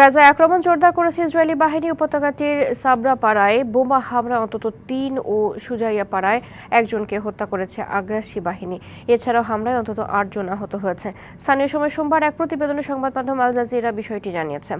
গাজায় আক্রমণ জোরদার করেছে ইসরায়েলি বাহিনী উপত্যকাটির সাবরা পাড়ায় বোমা হামলা অন্তত তিন ও সুজাইয়া পাড়ায় একজনকে হত্যা করেছে আগ্রাসী বাহিনী। এছাড়াও হামলায় অন্তত আটজন আহত হয়েছে। স্থানীয় সময় সোমবার এক প্রতিবেদনে সংবাদ মাধ্যম আল জাজিরা বিষয়টি জানিয়েছে।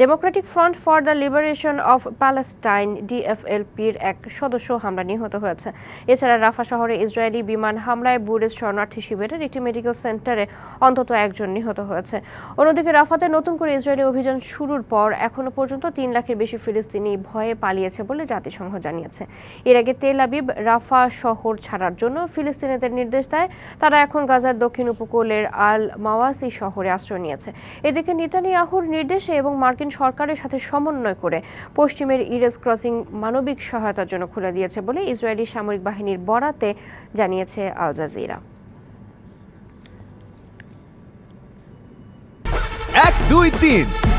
Democratic front for the liberation of Palestine ডিএফএলপির এক সদস্য হামলা নিহত হয়েছে। এছাড়া রাফা শহরে ইসরায়েলি বিমান হামলায় বুরেজ শরণার্থী শিবিরের একটি মেডিকেল সেন্টারে অন্তত একজন নিহত হয়েছে। অন্যদিকে রাফাতে নতুন করে ইসরায়েলি অভিযান শুরুর পর এখনও পর্যন্ত তিন লাখের বেশি ফিলিস্তিনি ভয়ে পালিয়েছে বলে জাতিসংঘ জানিয়েছে। এর আগে তেল আবিব রাফা শহর ছাড়ার জন্য ফিলিস্তিনিদের নির্দেশ দেয়। তারা এখন গাজার দক্ষিণ উপকূলের আল মাওয়াসি শহরে আশ্রয় নিয়েছে। এদিকে নিতানি নেতানিয়াহুর নির্দেশে এবং মার্কিন সরকারের সাথে সমন্বয় করে পশ্চিমের ইরেস ক্রসিং মানবিক সহায়তার জন্য খুলে দিয়েছে বলে ইসরায়েলি সামরিক বাহিনীর বরাতে জানিয়েছে আল জাজিরা। এক, দুই, তিন।